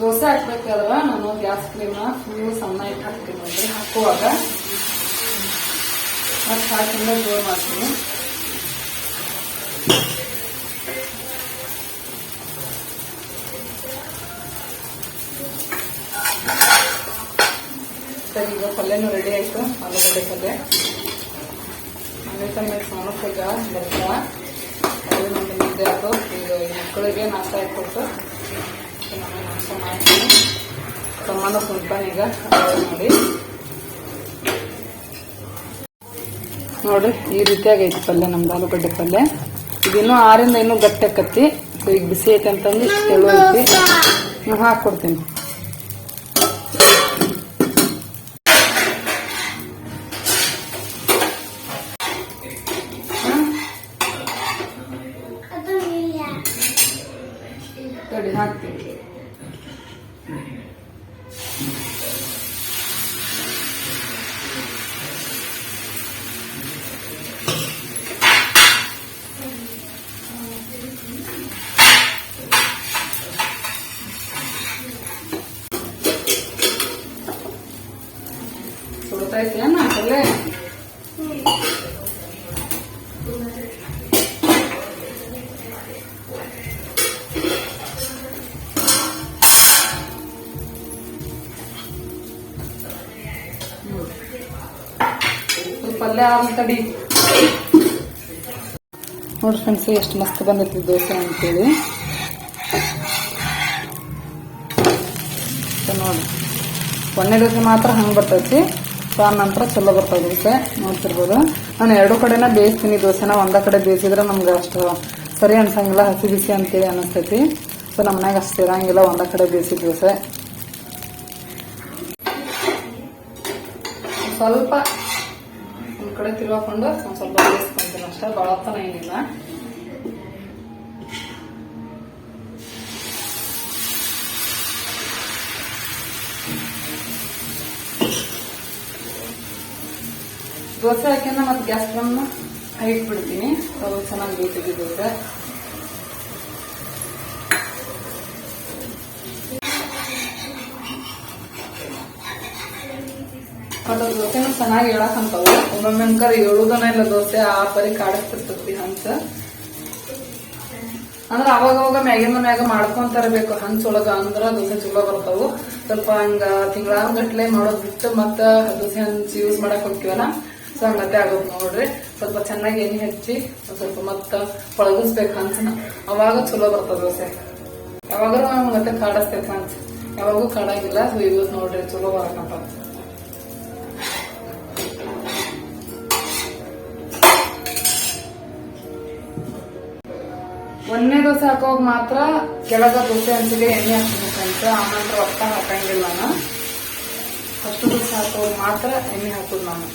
ದೋಸೆ ಹಾಕ್ಬೇಕಾದ್ರೆ ನಾನು ಗ್ಯಾಸ್ ಫ್ಲೇಮ್ನ ಫುಲ್ ಸಣ್ಣ ಇಟ್ಟು ಹಾಕ್ತೀನಿ ಹಾಕುವಾಗ. ಮತ್ತೆ ಹಾಕಿಂದ ಜೋರು ಮಾಡ್ತೀನಿ ಸರಿ, ಈಗ ಪಲ್ಯನೂ ರೆಡಿ ಆಯ್ತು, ಆಲೂಗಡ್ಡೆ ಪಲ್ಯ. ಆಮೇಲೆ ಮೇಲೆ ಸಾಣಕ್ಕಾಗ ಬರ್ತಾ ಅದು ನಮ್ಮ ಮುದ್ದೆ ಆಯ್ತು ಈಗ ಮಕ್ಕಳಿಗೆ ನಾಷ್ಟ ಇಟ್ಕೊಟ್ಟು ನಾಷ್ಟ ಮಾಡ್ತೀನಿ ತಮ್ಮನ ಸ್ವಲ್ಪ ಈಗ ನೋಡಿ ನೋಡ್ರಿ ಈ ರೀತಿಯಾಗಿ ಐತಿ ಪಲ್ಯ ನಮ್ದು ಆಲೂಗಡ್ಡೆ ಪಲ್ಯ. ಇದಿನ್ನೂ ಆರಿಂದ ಇನ್ನೂ ಗಟ್ಟಿ ಆಕತಿ. ಈಗ ಬಿಸಿ ಐತೆ ಅಂತಂದು ಐತಿ. ಹಾಕ್ಕೊಡ್ತೀನಿ. ಪಲ್ಯ ತಡಿ. ನೋಡ್ರಿ ಫ್ರೆಂಡ್ಸ್ ಎಷ್ಟು ಮಸ್ತ್ ಬಂದೈತಿ ದೋಸೆ ಅಂತೇಳಿ. ನೋಡಿ ಒಂದನೇ ದೋಸೆ ಮಾತ್ರ ಹಂಗೆ ಬರ್ತೈತಿ. ಸೊ ಆ ನಂತರ ಚಲೋ ಬರ್ತದೆ ದೋಸೆ. ನೋಡ್ತಿರ್ಬೋದು. ನಾನು ಎರಡು ಕಡೆನ ಬೇಯಿಸ್ತೀನಿ ದೋಸೆನ. ಒಂದೇ ಕಡೆ ಬೇಯಿಸಿದ್ರೆ ನಮ್ಗೆ ಅಷ್ಟು ಸರಿ ಅನ್ಸಂಗಿಲ್ಲ, ಹಸಿ ಬಿಸಿ ಅಂತೇಳಿ ಅನಿಸ್ತೈತಿ. ಸೊ ನಮ್ಮ ಮನ್ಯಾಗ ಅಷ್ಟು ಇರಂಗಿಲ್ಲ. ಒಂದೇ ಕಡೆ ಬೇಯಿಸಿದ ದೋಸೆ. ಸ್ವಲ್ಪ ಕಡೆ ತಿರ್ಗಾಕೊಂಡು ಒಂದು ಸ್ವಲ್ಪ ಬೇಯಿಸ್ಕೊಂತೀನಿ ಅಷ್ಟೇ, ಭಾಳ ಹೊತ್ತನ ಏನಿಲ್ಲ. ದೋಸೆ ಹಾಕಿಂದ ಮತ್ತೆ ಗ್ಯಾಸ್ ಬಂದು ಇಟ್ಬಿಡ್ತೀನಿ ಚೆನ್ನಾಗಿ ಬೇಯ್ತದೆ ದೋಸೆ. ಮತ್ತೆ ದೋಸೆನೂ ಚೆನ್ನಾಗಿ ಹೇಳಕ್ಕಂತಾವು ಒಮ್ಮೊಮ್ಮೆ ಅನ್ಕರ್ ಹೇಳುದನ ಇಲ್ಲ ದೋಸೆ ಆ ಪರಿ ಕಾಡಿಸ್ತಿರ್ತೈತಿ ಹಂಚ. ಅಂದ್ರೆ ಅವಾಗ ಅವಾಗ ಮ್ಯಾಗಿನ ಮ್ಯಾಗ ಮಾಡ್ಕೊಂತ ಇರಬೇಕು ಹಂಚೊಳಗ ಅಂದ್ರ ದೋಸೆ ಚಲೋ ಬರ್ತಾವು. ಸ್ವಲ್ಪ ಹಂಗ ತಿಂಗಳಾನ್ಗಟ್ಲೆ ಮಾಡೋದ್ ಬಿಟ್ಟು ಮತ್ತ ದೋಸೆ ಹಂಚ್ ಯೂಸ್ ಮಾಡಕ್ ಹೋಗ್ತೀವಲ್ಲ, ಸೊ ಮತ್ತೆ ಆಗೋದು ನೋಡ್ರಿ. ಸ್ವಲ್ಪ ಚೆನ್ನಾಗಿ ಎಣ್ಣೆ ಹಚ್ಚಿ ಸ್ವಲ್ಪ ಮತ್ತ ಪಳಗಿಸ್ಬೇಕು ಹಂಚನ. ಅವಾಗ ಚಲೋ ಬರ್ತದ ದೋಸೆ ಯಾವಾಗಾರು ಮತ್ತೆ ಕಾಡಿಸ್ತೈತಿ ಹಂಚ. ಯಾವಾಗೂ ಕಾಡಂಗಿಲ್ಲ ಸೊ ಇವತ್ತು ನೋಡ್ರಿ, ಚಲೋ ಬರಕಂತ ಒಂದನೇ ದೋಸೆ ಹಾಕೋವಾಗ ಮಾತ್ರ ಕೆಳಗ ದೋಸೆ ಹಂಚಿಗೆ ಎಣ್ಣೆ ಹಾಕ್ಬೇಕಂತ ಆನಂತರ ಒಟ್ಟ ಹಾಕಂಗಿಲ್ಲ ನಾನು. ಹತ್ತು ದೋಸೆ ಹಾಕೋವಾಗ ಮಾತ್ರ ಎಣ್ಣೆ ಹಾಕೋದು ನಾನು.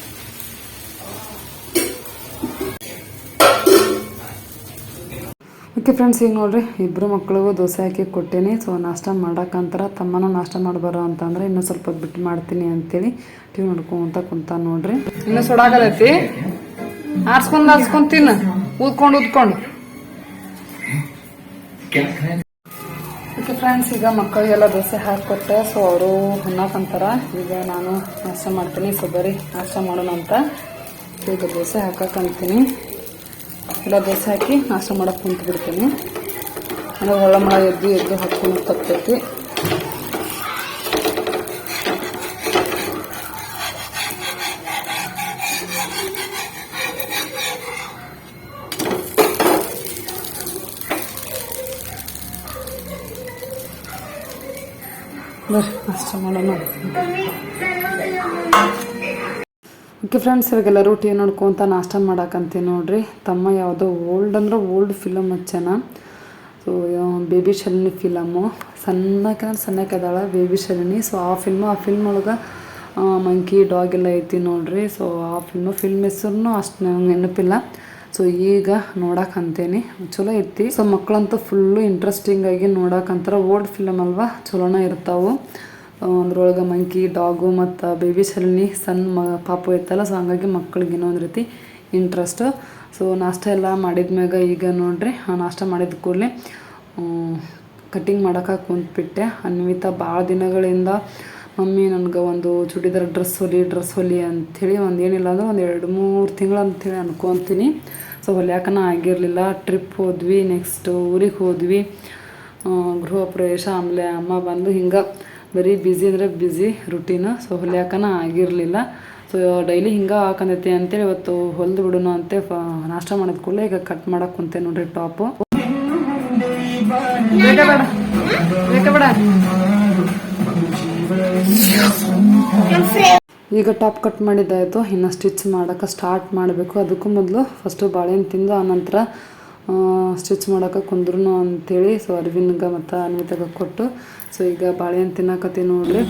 ಓಕೆ ಫ್ರೆಂಡ್ಸ್ ಈಗ ನೋಡ್ರಿ ಇಬ್ಬರು ಮಕ್ಕಳಿಗೂ ದೋಸೆ ಹಾಕಿ ಕೊಟ್ಟೇನಿ. ಸೊ ನಾಷ್ಟ ಮಾಡಕ್ಕಂತಾರ ತಮ್ಮನೂ ನಾಷ್ಟ ಮಾಡಬಾರ ಅಂತಂದ್ರೆ ಇನ್ನೂ ಸ್ವಲ್ಪ ಬಿಟ್ಟು ಮಾಡ್ತೀನಿ ಅಂತೇಳಿ ಟಿವಿ ನೋಡ್ಕೊಂತ ಕುಂತ ನೋಡ್ರಿ. ಇನ್ನೂ ಸೊಡಾಗಲತಿ. ಆರ್ಸ್ಕೊಂಡ್ ಆರ್ಸ್ಕೊಂಡ್ ತಿನ್ನ. ಊದ್ಕೊಂಡು ಊದ್ಕೊಂಡು ಓಕೆ ಫ್ರೆಂಡ್ಸ್ ಈಗ ಮಕ್ಕಳಿಗೆಲ್ಲ ದೋಸೆ ಹಾಕಿಕೊಟ್ಟೆ. ಸೊ ಅವರು ಅನ್ನಕಂತಾರ ಈಗ ನಾನು ನಾಷ್ಟ ಮಾಡ್ತೀನಿ. ಸೊ ಬರೀ ನಾಷ್ಟ ಮಾಡೋಣ ಅಂತ. ಈಗ ದೋಸೆ ಹಾಕಕ್ಕಂತೀನಿ ಎಲ್ಲ ದೋಸೆ ಹಾಕಿ ನಾಷ್ಟ ಮಾಡೋಕೆ ಕುಂತು ಬಿಡ್ತೀನಿ ಅಂದರೆ ಮಳೆ ಎದ್ದು ಎದ್ದು ಹಾಕ್ಕೊಂಡು ತಪ್ಪೈತಿ ಓಕೆ ಫ್ರೆಂಡ್ಸ್ ಇವಾಗೆಲ್ಲರೂ ಟಿ ನೋಡ್ಕೊಂತ ನಾಷ್ಟ ಮಾಡಕ್ಕಂತೀನಿ ನೋಡ್ರಿ. ತಮ್ಮ ಯಾವುದೋ ಓಲ್ಡ್ ಅಂದ್ರೆ ಓಲ್ಡ್ ಫಿಲಮ್ ಅಚ್ಚನ. ಸೊ ಬೇಬಿ ಶಲಿನಿ ಫಿಲಮು ಸಣ್ಣಕ್ಕೆ ಸಣ್ಣಕ್ಕೆ ಅದಾಳ ಬೇಬಿ ಶಲಿನಿ ಸೊ ಆ ಫಿಲ್ಮು ಆ ಫಿಲ್ಮ್ ಒಳಗೆ ಮಂಕಿ ಡಾಗ್ ಎಲ್ಲ ಐತಿ ನೋಡ್ರಿ. ಸೊ ಆ ಫಿಲ್ಮು ಫಿಲ್ಮ್ ಹೆಸರು ಅಷ್ಟು ನಂಗೆ ನೆನಪಿಲ್ಲ. ಸೊ ಈಗ ನೋಡಕ್ಕೆ ಅಂತೇನಿ ಚಲೋ ಐತಿ. ಸೊ ಮಕ್ಕಳಂತೂ ಫುಲ್ಲು ಇಂಟ್ರೆಸ್ಟಿಂಗಾಗಿ ನೋಡಕ್ಕಂತಾರ ಓಲ್ಡ್ ಫಿಲಮ್ ಅಲ್ವಾ, ಚಲೋನ ಇರ್ತಾವು. ಅದ್ರೊಳಗೆ ಮಂಕಿ, ಡಾಗು ಮತ್ತು ಬೇಬಿ ಶರಣಿ ಸಣ್ಣ ಮ, ಪಾಪು ಇತ್ತಲ್ಲ ಸೊ ಹಂಗಾಗಿ ಮಕ್ಳಿಗೆ ಒಂದು ರೀತಿ ಇಂಟ್ರೆಸ್ಟ್ ಸೊ ನಾಷ್ಟ ಎಲ್ಲ ಮಾಡಿದ್ಮ್ಯಾಗ ಈಗ ನೋಡ್ರಿ, ಆ ನಾಷ್ಟ ಮಾಡಿದ ಕೂಡಲೇ ಕಟ್ಟಿಂಗ್ ಮಾಡೋಕೆ ಕುಂತ್ಬಿಟ್ಟೆ. ಅನ್ವಿತ ಭಾಳ ದಿನಗಳಿಂದ, ಮಮ್ಮಿ, ನನಗೆ ಒಂದು ಚೂಡಿದಾರ್ ಡ್ರೆಸ್ ಹೊಲಿ ಡ್ರೆಸ್ ಹೊಲಿ ಅಂಥೇಳಿ ಒಂದು ಏನಿಲ್ಲ ಅಂದ್ರೆ ಒಂದು ಎರಡು ಮೂರು ತಿಂಗಳು ಅಂಥೇಳಿ ಅನ್ಕೊತೀನಿ. ಸೊ ಹೊಲಿಯಾಕನ ಆಗಿರಲಿಲ್ಲ ಟ್ರಿಪ್ ಹೋದ್ವಿ ನೆಕ್ಸ್ಟ್ ಊರಿಗೆ ಹೋದ್ವಿ. ಗೃಹ ಪ್ರವೇಶ, ಆಮೇಲೆ ಅಮ್ಮ ಬಂದು ಹಿಂಗೆ ಬರೀ ಬ್ಯುಸಿ ಅಂದರೆ ಬ್ಯುಸಿ ರುಟೀನು ಸೊ ಹೊಲಿಯಾಕನ ಆಗಿರಲಿಲ್ಲ. ಸೊ ಡೈಲಿ ಹಿಂಗೆ ಹಾಕಂದೈತಿ ಅಂತೇಳಿ ಇವತ್ತು ಹೊಲ್ದು ಬಿಡೋಣ ಅಂತ ನಾಷ್ಟ ಮಾಡಿದ ಕೂಡಲೇ ಈಗ ಕಟ್ ಮಾಡಕ್ಕೆ ಕುಂತೆ ನೋಡ್ರಿ ಟಾಪು ಈಗ ಟಾಪ್ ಕಟ್ ಮಾಡಿದ್ದಾಯಿತು, ಇನ್ನು ಸ್ಟಿಚ್ ಮಾಡೋಕೆ ಸ್ಟಾರ್ಟ್ ಮಾಡಬೇಕು. ಅದಕ್ಕೂ ಮೊದಲು ಫಸ್ಟು ಬಾಳೆಹಣ್ಣು ತಿಂದು ಆನಂತರ ಸ್ಟಿಚ್ ಮಾಡೋಕೆ ಕುಂದ್ರು ಅಂಥೇಳಿ ಸೊ ಅರವಿಂದ್ಗೆ ಮತ್ತು ಅನ್ವಿತಾಗ ಕೊಟ್ಟು ಸೊ ಈಗ ಬಾಳೆಹಣ್ಣು ತಿನ್ನಕತ್ತಿ ನೋಡ್ರಿ.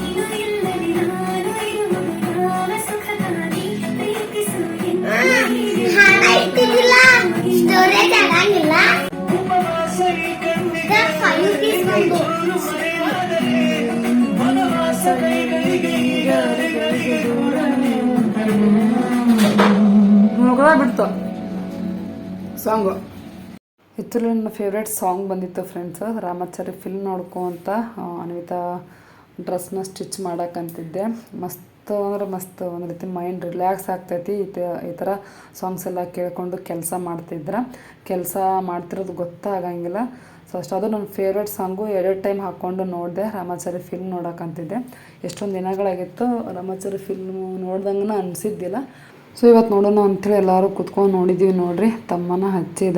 ಬಿಡ್ತ. Song song. ಹೆಚ್ಚು ನನ್ನ ಫೇವ್ರೆಟ್ ಸಾಂಗ್ ಬಂದಿತ್ತು ಫ್ರೆಂಡ್ಸ್ ರಾಮಾಚಾರಿ ಫಿಲ್ಮ್ ನೋಡ್ಕೊಂತ ಅಂತ ಅನ್ವಿತಾ ಡ್ರೆಸ್ನ ಸ್ಟಿಚ್ ಮಾಡಕ್ಕಂತಿದ್ದೆ ಮಸ್ತ್ ಅಂದ್ರೆ ಮಸ್ತ್, ಒಂದು ರೀತಿ ಮೈಂಡ್ ರಿಲ್ಯಾಕ್ಸ್ ಆಗ್ತೈತಿ. ಈ ಈ ಥರ ಸಾಂಗ್ಸ್ ಎಲ್ಲ ಕೇಳಿಕೊಂಡು ಕೆಲಸ ಮಾಡ್ತಿದ್ರೆ. ಕೆಲಸ ಮಾಡ್ತಿರೋದು ಗೊತ್ತಾಗಂಗಿಲ್ಲ. ಸೊ ಅಷ್ಟು, ಅದು ನನ್ನ ಫೇವ್ರೆಟ್ ಸಾಂಗು ಎರಡು ಟೈಮ್ ಹಾಕ್ಕೊಂಡು ನೋಡಿದೆ, ರಾಮಾಚಾರಿ ಫಿಲ್ಮ್ ನೋಡೋಕ್ಕಂತಿದ್ದೆ ಎಷ್ಟೊಂದು ದಿನಗಳಾಗಿತ್ತು, ರಾಮಾಚಾರಿ ಫಿಲ್ಮ್ ನೋಡ್ದಂಗೆ ಅನಿಸಿದ್ದಿಲ್ಲ. ಸೊ ಇವತ್ತು ನೋಡೋಣ ಅಂಥೇಳಿ ಎಲ್ಲರೂ ಕುತ್ಕೊಂಡು ನೋಡಿದ್ದೀವಿ ನೋಡಿರಿ. ತಮ್ಮನ ಹಚ್ಚಿದ.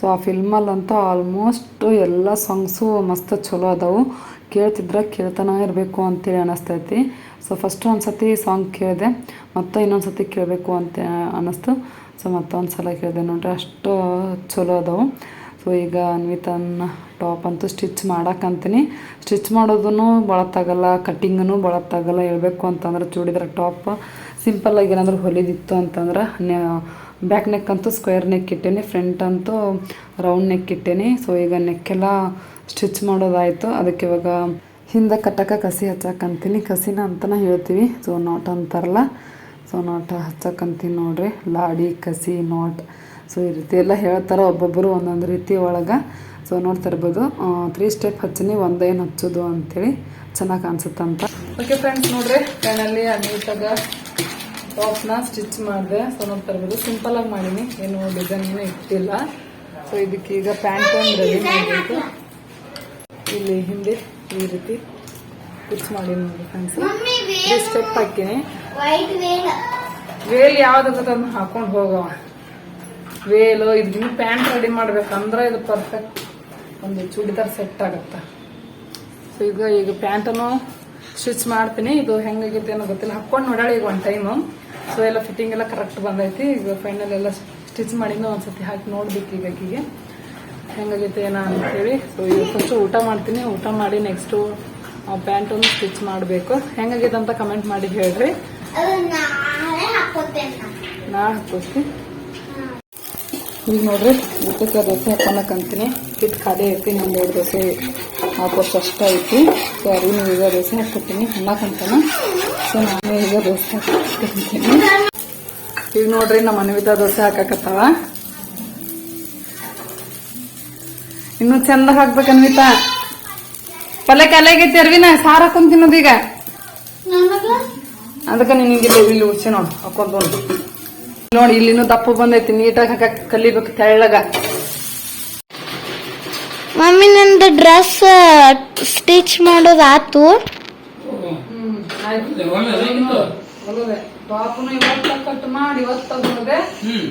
ಸೊ ಆ ಫಿಲ್ಮಲ್ಲಂತೂ ಆಲ್ಮೋಸ್ಟ್ ಎಲ್ಲ ಸಾಂಗ್ಸು ಮಸ್ತ್ ಚಲೋ ಅದಾವು. ಕೇಳ್ತಿದ್ರೆ ಕೇಳ್ತಾನೆ ಇರಬೇಕು ಅಂತೇಳಿ ಅನ್ನಿಸ್ತೈತಿ ಸೊ ಫಸ್ಟ್ ಒಂದು ಸತಿ ಸಾಂಗ್ ಕೇಳಿದೆ, ಮತ್ತು ಇನ್ನೊಂದು ಸತಿ ಕೇಳಬೇಕು ಅಂತ ಅನ್ನಿಸ್ತು ಸೊ ಮತ್ತೊಂದು ಸಲ ಕೇಳಿದೆ ನೋಡ್ರಿ, ಅಷ್ಟು ಚಲೋ ಅದಾವು. ಸೊ ಈಗ ಅನ್ವಿತನ ಟಾಪ್ ಅಂತೂ ಸ್ಟಿಚ್ ಮಾಡಕ್ಕಂತೀನಿ ಸ್ಟಿಚ್ ಮಾಡೋದೂ ಬಳತ್ತಾಗಲ್ಲ ಕಟ್ಟಿಂಗನು ಬಳತ್ತಾಗಲ್ಲ ಹೇಳ್ಬೇಕು ಅಂತಂದ್ರೆ ಚೂಡಿದ್ರೆ ಟಾಪ್ ಸಿಂಪಲ್ಲಾಗಿ ಏನಾದರೂ ಹೊಲಿದಿತ್ತು ಅಂತಂದ್ರೆ ಬ್ಯಾಕ್ ನೆಕ್ ಅಂತೂ ಸ್ಕ್ವೇರ್ ನೆಕ್ ಇಟ್ಟೇನೆ ಫ್ರಂಟ್ ಅಂತೂ ರೌಂಡ್ ನೆಕ್ ಇಟ್ಟೇನೆ. ಸೊ ಈಗ ನೆಕ್ಕೆಲ್ಲ ಸ್ಟಿಚ್ ಮಾಡೋದಾಯಿತು. ಅದಕ್ಕೆ ಇವಾಗ ಹಿಂದೆ ಕಟ್ಟಕ್ಕೆ ಕಸಿ ಹಚ್ಚಕ್ಕಂತೀನಿ ಕಸಿನ ಅಂತಲೇ ಹೇಳ್ತೀವಿ. ಸೊ ನಾಟ್ ಅಂತಾರಲ್ಲ. ಸೊ ನಾಟ್ ಹಚ್ಚಕ್ಕಂತೀನಿ ನೋಡ್ರಿ. ಲಾಡಿ, ಕಸಿ ನಾಟ್ ಸೊ ಈ ರೀತಿ ಎಲ್ಲ ಹೇಳ್ತಾರೆ ಒಬ್ಬೊಬ್ಬರು ಒಂದೊಂದು ರೀತಿ ಒಳಗೆ. ಸೊ ನೋಡ್ತಾ ಇರ್ಬೋದು. ತ್ರೀ ಸ್ಟೆಪ್ ಹಚ್ಚಿನಿ ಒಂದೇನು ಹಚ್ಚೋದು ಅಂತೇಳಿ ಚೆನ್ನಾಗಿ ಕಾಣಿಸುತ್ತಂತ. ಓಕೆ ಫ್ರೆಂಡ್ಸ್ ನೋಡ್ರಿ. ಕಣ್ಣಲ್ಲಿ ಅನ್ವಿತಾಗ ಟಾಪ್ನ ಸ್ಟಿಚ್ ಮಾಡಿದೆ. ಸೊ ತರಬಹುದು ಸಿಂಪಲ್ ಸಿಂಪಲಾಗಿ ಮಾಡೀನಿ. ಏನು ಡಿಸೈನ್ ಏನು ಇಟ್ಟಿಲ್ಲ. ಸೊ ಇದಕ್ಕೆ ಈಗ ಪ್ಯಾಂಟ್ ಒಂದು ರೆಡಿ ಮಾಡಬೇಕು. ಇಲ್ಲಿ ಹಿಂದೆ ಈ ರೀತಿ ಸ್ಟಿಚ್ ಮಾಡೀನಿ ನೋಡಿ ಫ್ರೆಂಡ್ಸ್ ಸ್ಟೆಪ್ ಹಾಕಿನಿ. ವೇಲ್. ಯಾವ್ದು ಅದನ್ನ ಹಾಕೊಂಡು ಹೋಗವ. ವೇಲು ಇದನ್ನ ಪ್ಯಾಂಟ್ ರೆಡಿ ಮಾಡ್ಬೇಕಂದ್ರೆ ಇದು ಪರ್ಫೆಕ್ಟ್ ಒಂದು ಚೂಡಿದಾರ್ ಸೆಟ್ ಆಗತ್ತ. ಸೊ ಈಗ ಈಗ ಪ್ಯಾಂಟನ್ನು ಸ್ಟಿಚ್ ಮಾಡ್ತೀನಿ. ಇದು ಹೆಂಗಾಗೈತೆ ಅನ್ನೋ ಗೊತ್ತಿಲ್ಲ. ಹಾಕೊಂಡು ನೋಡಾಳಿ ಈಗ ಒಂದು ಟೈಮು ಸೊ ಎಲ್ಲ ಫಿಟ್ಟಿಂಗ್ ಎಲ್ಲ ಕರೆಕ್ಟ್ ಬಂದೈತಿ. ಈಗ ಫೈನಲ್ ಎಲ್ಲ ಸ್ಟಿಚ್ ಮಾಡಿದ್ದು ಒಂದ್ಸತಿ ಹಾಕಿ ನೋಡ್ಬೇಕು ಈಗ ಆಕಿಗೆ ಹೆಂಗಾಗೈತೆ, ಏನೋ ಅಂತೇಳಿ. ಸೊ ಈಗ ಫಸ್ಟ್ ಊಟ ಮಾಡ್ತೀನಿ. ಊಟ ಮಾಡಿ ನೆಕ್ಸ್ಟು ಪ್ಯಾಂಟನ್ನು ಸ್ಟಿಚ್ ಮಾಡಬೇಕು. ಹೆಂಗಾಗೈತೆ ಅಂತ ಕಮೆಂಟ್ ಮಾಡಿ ಹೇಳ್ರಿ. ನಾ ಹಾಕೋತಿ ಈಗ ನೋಡ್ರಿ ಊಟಕ್ಕೆ ದೋಸೆ ಹಾಕೋಣಕ್ಕಂತೀನಿ. ಹಿಟ್ಟು ಖಾಲಿ ಐತಿ ಒಂದು ಎರಡು ದೋಸೆ ಹಾಕೋಷ್ಟು ಅಷ್ಟ ಐತಿ. ಸೊ ಅದನ್ನು ಈಗ ದೋಸೆ ಹಾಕ್ಕೊತೀನಿ ಅನ್ನಕ್ಕಂತಾನ ಸೊ, ನಾನು ಈಗ ದೋಸೆ ಹಾಕ್ಕೊಂತೀನಿ ಈಗ ನೋಡ್ರಿ, ನಮ್ಮ ಅನ್ವಿತಾ ದೋಸೆ ಹಾಕಕತ್ತಾವ ಇನ್ನು ಚಂದ ಹಾಕ್ಬೇಕು ಅನ್ವಿತಾ. ಪಲ್ಲೆ ಕಲೆಗೈತಿ ಅರ್ವಿನ, ಸಾರು ಹಾಕೊಂಡ್ ಈಗ. ಅದಕ್ಕೆ ನಿನಗೆ ಇಲ್ಲಿ ಉಚ್ಚೆ ನೋಡು, ಹಾಕೊಂಡ್ ನೋಡಿ, ಇಲ್ಲಿನೂ ದಪ್ಪ ಬಂದೈತಿ, ನೀಟಾಗಿ ಹಾಕಕ್ ಕಲಿಬೇಕು ತೆಳ್ಳಗ. ಮಮ್ಮಿ ನಂದು ಡ್ರೆಸ್ ಸ್ಟಿಚ್ ಮಾಡೋದಾತು ಟಾಪ್ನು ಇವತ್ತ ಕಟ್ ಮಾಡಿ ಇವತ್ತ ಹೊಲದೆ ಹ್ಮ್.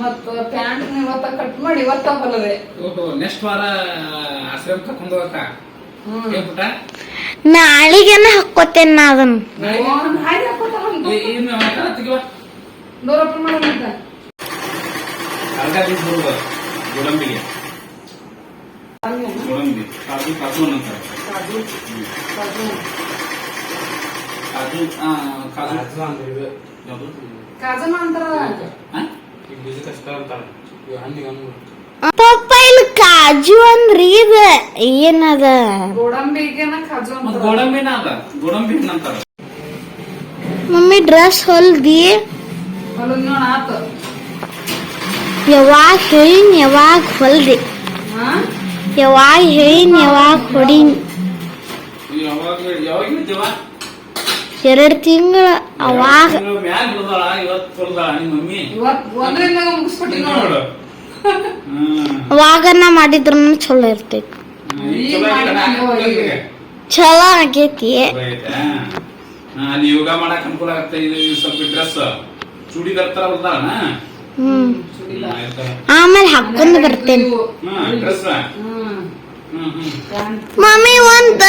ಮತ್ತ ಪ್ಯಾಂಟ್ ಇವತ್ತ ಕಟ್ ಮಾಡಿ ಇವತ್ತ ಹೊಲದೆ ನೆಕ್ಸ್ಟ್ ವಾರ ಆಶ್ರಮ ಕರ್ಕೊಂಡು ಹೋಗಕ್ಕ? ಹ್ಮ್. ಹೇಳ್ಬಿಟ್ಟ ನಾಳಿಗೆನ ಹಾಕೋತೇನ್ ನಾ ಅದನ್ನ. ಏನು ತೆಗಿವ ಕಾಜು ಕಾಜು ಅರ್ಧ ಕಾಜು ಕಾಜು ಕಾಜು ಕಾಜು ಕಾಜು ಆ, ಕಾಜು ಬೀಜ ಕಷ್ಟ ಅಂತಾರ. ಹಣ್ಣಿಗೆ ಹಣ್ಣು ಕಾಜು ಅಂದ್ರಿ ಇದ ಏನದ? ಕಾಜು ಗೋಡಂಬಿನ ಅದ ಗೋಡಂಬಿ ಮಮ್ಮಿ ಡ್ರೆಸ್ ಹೊಲ್ದಿ? ಯಾವಾಗ ಹೇಳಿನ್ ಯಾವಾಗ ಹೊಲ್ದಿ? ಹಾ ಯಾವಾಗ ಹೇಳಿನ ಯಾವಾಗ ಕೊಡಿ. ಎರಡು ಯಾವಾಗ ಇದ್ದೀವ ಎರಡ್ ತಿಂಗಳ ಅವಾಗ. ಅವಾಗನ್ನ ಮಾಡಿದ್ರು ಚಲೋ ಇರ್ತೈತಿ. ಚಲೋ ಆಗೇತಿ ಅಲ್ಲಿ ಯೋಗ ಮಾಡಕ್ ಅನುಕೂಲ ಆಗ್ತಾ ಇದು ಸ್ವಲ್ಪ ಡ್ರೆಸ್ ಚೂಡಿದಾರ್ ತರ ಆಮೇಲೆ ಹಾಕೊಂಡು ಬರ್ತೇನೆ. ಮಮ್ಮಿ ಒಂದ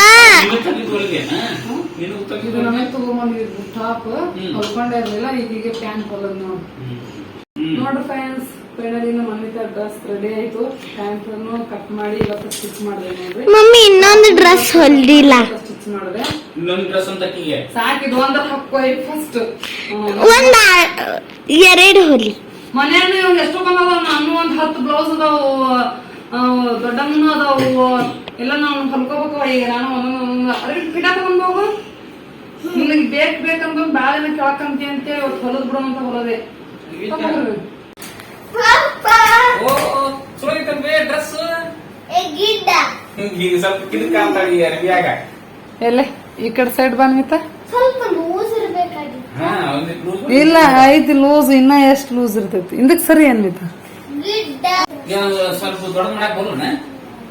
ನೋಡ್ರಿ ಫ್ರೆಂಡ್ಸ್ ಫೈನಲಿ ನಮ್ಮ ಮಮ್ಮಿ ಡ್ರೆಸ್ ರೆಡಿ ಆಯ್ತು. ಪ್ಯಾಂಟ್ ಕಟ್ ಮಾಡಿ ಇವತ್ತು ಸ್ಟಿಚ್ ಮಾಡಿದೆ ನೋಡ್ರಿ. ಮಮ್ಮಿ ಇನ್ನೊಂದು ಡ್ರೆಸ್ ಹೊಲ್ದಿಲ್ಲ. ಸ್ಟಿಚ್ ಮಾಡಿದೆ. ಇನ್ನೊಂದು ಡ್ರೆಸ್ ಅಂತ ಸಾಕಿದ್ ಒಂದ ಫಸ್ಟ್ ಒಂದ ಎರಡು ಹೊಲಿ. ಮನೆಯಲ್ಲಿ ಇವ್ ಎಷ್ಟು ಬಂದವ ನಾನು ಒಂದ್ ಹತ್ತು ಬ್ಲೌಸ್ ಅದಾವು ದೊಡ್ಡಮ್ಮನ ಅದಾವು ಎಲ್ಲ ನಾವು ಹೊಲ್ಕೋಬೇಕು ಈಗ ನಾನು ಒಂದೊಂದು ಅದ್ರ ಪಿಟ ತಗೊಂಡು ಹೋಗು. ನಿನಗೆ ಬೇಕ್ ಬೇಕಂತ ಬಾಳೆನ ಕೇಳಕಂತಿ ಅಂತೇಳಿ ಇವತ್ತು ಹೊಲದ್ ಬಿಡೋಣ ಅಂತ ಹೊಲದೆ. ಡ್ರೆಸ್ ಸ್ವಲ್ಪ ಅಂತ ಅರ್ಬಿಯಾಗ ಈ ಕಡೆ ಸೈಡ್ ಬಂದ್ಮಿತ ಸ್ವಲ್ಪ ಲೂಸ್ ಇರ್ಬೇಕಾಗಿತ್ತು ಹಾ ಒಂದು ಲೂಸ್ ಇಲ್ಲ ಐತಿ ಲೂಸ್ ಇನ್ನ ಎಷ್ಟು ಲೂಸ್ ಇರ್ತೈತಿ? ಇಂದಕ್ ಸರಿ ಅನ್ಬಿತ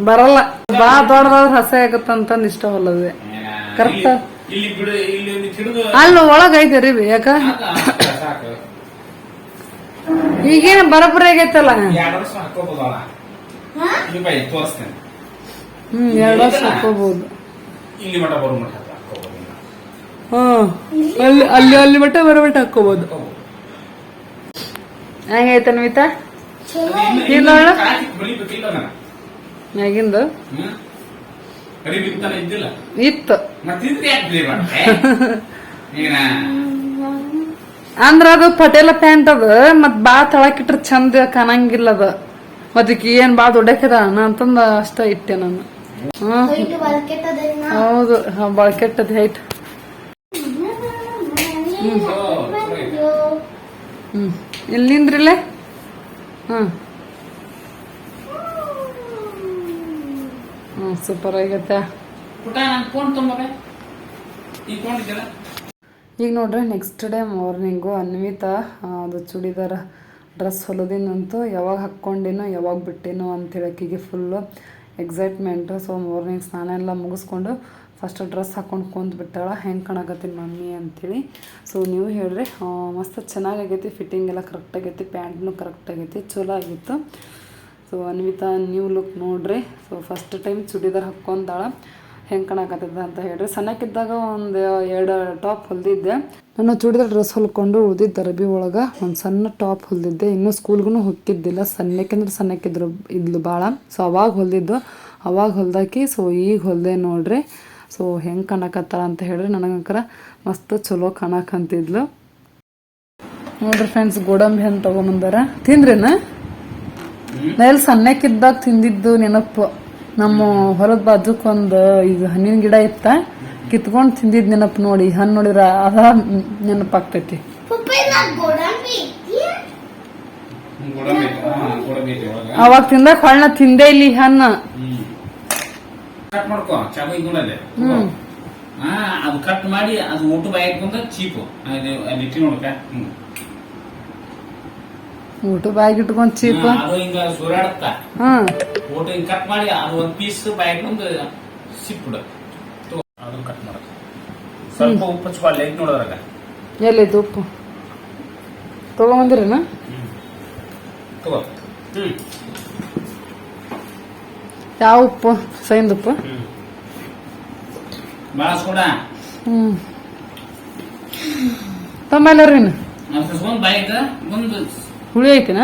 ಬರಲ್ಲ. ಬಾ ದೊಡ್ಡದಾದ್ರ ಹಸೆ ಆಗತ್ತಂತಂದ್ ಇಷ್ಟ ಕರೆಕ್ಟ್ ಅಲ್ಲ ಇಲ್ಲಿ ಬಿಡು ಇಲ್ಲಿ ಒಂದು ಹಿಡಿದು ಅಲ್ಲಿ ಒಳಗ್ ರೀ ಯಾಕ? ಈಗೇನು ಬರಬರ ಆಗೈತಲ್ಲ? ಎರಡು ವರ್ಷ ಹಾಕೋಬೋದಲ್ಲ ಇಲ್ಲಿ ಬೈ ತೋರಿಸ್ತೇನೆ. ಹ್ಮ್ ಎರಡು ವರ್ಷ ಹಾಕೋಬಹುದು ಇಲ್ಲಿ ಮಠ ಬರೋ ಮಠ. ಹಾ ಅಲ್ಲಿ ಅಲ್ಲಿ ಅಲ್ಲಿ ಮಟ್ಟ ಬರಬಿಟ್ಟು ಹಾಕೋಬಹುದು. ಹೆಂಗೈತೆ ಅನ್ವಿತಾ? ನಾನು. ಮ್ಯಾಗಿಂದು? ಇತ್ತು. ಅಂದ್ರ ಅದು ಪಟೇಲ ಪ್ಯಾಂಟ್ ಅದ ಮತ್ ಬಾ ತಳಕಿಟ್ರ ಚಂದ ಕಾಣಂಗಿಲ್ಲ ಅದ ಮತ್ ಏನ್ ಬಾ ದೊಡ್ಡಕದ ಅಂತಂದ ಅಷ್ಟ ಇಟ್ಟೆ ನಾನು. ಹೌದು ಬಳಕೆಟ್ಟದ ಹೈಟ್ ಹ್ಮ್. ಇಲ್ಲಿ ಹಾಂ. ಸೂಪರ್ ಆಗೈತೆ. ಈಗ ನೋಡ್ರಿ ನೆಕ್ಸ್ಟ್ ಡೇ ಮಾರ್ನಿಂಗು ಅನ್ವಿತ ಅದು ಚೂಡಿದಾರ ಡ್ರೆಸ್ ಹೊಲದಿನಂತೂ ಯಾವಾಗ ಹಾಕ್ಕೊಂಡಿನೋ ಯಾವಾಗ ಬಿಟ್ಟಿನೋ ಅಂತ ಹೇಳಕ್ಕಿಗೆ ಫುಲ್ಲು ಎಕ್ಸೈಟ್ಮೆಂಟು ಸೊ ಮಾರ್ನಿಂಗ್ ಸ್ನಾನ ಎಲ್ಲ ಮುಗಿಸ್ಕೊಂಡು ಫಸ್ಟ್ ಡ್ರೆಸ್ ಹಾಕೊಂಡು ಕುಂತ್ ಬಿಟ್ಟಾಳ, ಹೆಂಗೆ ಕಾಣಕತ್ತೀನಿ ಮಮ್ಮಿ ಅಂತೇಳಿ. ಸೊ ನೀವು ಹೇಳ್ರಿ ಮಸ್ತ್ ಚೆನ್ನಾಗಾಗೈತಿ ಫಿಟ್ಟಿಂಗ್ ಎಲ್ಲ ಕರೆಕ್ಟ್ ಆಗೈತಿ ಪ್ಯಾಂಟ್ನು ಕರೆಕ್ಟ್ ಆಗೈತಿ, ಚಲೋ ಆಗಿತ್ತು. ಸೊ ಅನ್ವಿತಾ ನ್ಯೂ ಲುಕ್ ನೋಡ್ರಿ. ಸೊ ಫಸ್ಟ್ ಟೈಮ್ ಚೂಡಿದಾರ್ ಹಾಕೊಂಡಾಳ ಹೆಂಗೆ ಕಾಣಕತ್ತದ ಅಂತ ಹೇಳ್ರಿ. ಸಣ್ಣಕ್ಕಿದ್ದಾಗ ಒಂದು ಎರಡು ಟಾಪ್ ಹೊಲ್ದಿದ್ದೆ. ನಾನು ಚೂಡಿದಾರ್ ಡ್ರೆಸ್ ಹೊಲ್ಕೊಂಡು ಉಳಿದಿದ್ದ ಅರಬಿ ಒಳಗೆ, ಒಂದು ಸಣ್ಣ ಟಾಪ್ ಹೊಲ್ದಿದ್ದೆ. ಇನ್ನೂ ಸ್ಕೂಲ್ಗೂ ಹೊಕ್ಕಿದ್ದಿಲ್ಲ, ಸಣ್ಣಕ್ಕೆಂದ್ರೆ ಸಣ್ಣಕ್ಕಿದ್ರು ಇದ್ಲು ಭಾಳ ಸೊ ಅವಾಗ ಹೊಲ್ದಿದ್ದು. ಅವಾಗ ಹೊಲ್ದಾಕಿ ಸೊ ಈಗ ಹೊಲ್ದೆ ನೋಡ್ರಿ. ಸೊ ಹೆಂಗೆ ಕಾಣಕತ್ತಾಳ ಅಂತ ಹೇಳಿದ್ರೆ ನನಗಂಕರ ಮಸ್ತ್ ಚಲೋ ಕಾಣಕಂತಿದ್ಲು ನೋಡ್ರಿ ಫ್ರೆಂಡ್ಸ್ ಗೋಡಂಬಿ ಹಣ್ಣು ತಗೊಂಬಂದಾರ. ತಿಂದ್ರಿನ? ನೆಲ್ ಎಲ್ಲಿ ಸಣ್ಣಕ್ಕಿದ್ದಾಗ ತಿಂದಿದ್ದು ನೆನಪು. ನಮ್ಮ ಹೊಲದ ಬಾಜುಕೊಂದು ಈಗ ಹಣ್ಣಿನ ಗಿಡ ಇತ್ತ. ಕಿತ್ಕೊಂಡು ತಿಂದಿದ್ ನೆನಪು ನೋಡಿ. ಹಣ್ಣು ನೋಡಿದ್ರ ಅದ ನೆನಪಾಗ್ತೈತಿ. ಅವಾಗ ತಿಂದಾಗ ಹೊಳ್ಳ ತಿಂದೇ ಇಲ್ಲಿ ಹಣ್ಣ. ಕಟ್ ಮಾಡ್ಕೋ ಚಾಕು ಹ್ಮ್. ಹಾ ಅದು ಕಟ್ ಮಾಡಿ ಅದು ಊಟ ಬಾಯಿ ಇಟ್ಕೊಂಡ ಚೀಪು ನೆಟ್ಟಿ ನೋಡಕ? ಹ್ಮ್. ಊಟ ಬಾಯಿಗೆ ಇಟ್ಕೊಂಡ್ ಚೀಪ ಅದು ಹಿಂಗ ಸುರಾಡತ್ತ. ಊಟ ಹಿಂಗ್ ಕಟ್ ಮಾಡಿ ಅದು ಒಂದ್ ಪೀಸ್ ಬಾಯಿ ಇಟ್ಕೊಂಡು ಸಿಕ್ಬಿಡ ಅದನ್ನ ಕಟ್ ಮಾಡಕ ಸ್ವಲ್ಪ ಉಪ್ಪು ಹಚ್ಕೊ ಲೈಟ್ ನೋಡೋದ್ರಾಗ ಎಲ್ಲಿದ್ದು ಉಪ್ಪು? ತಗೊಂಬಂದಿರೇನ? ತಗೋ. ಹ್ಮ್. ಯಾವ ಉಪ್ಪು? ಸೈನ್ದ ಉಪ್ಪು? ಹ್ಮ್. ತಮ್ಮ ಎಲ್ಲರೂ ಹುಳಿ ಐತಿನ?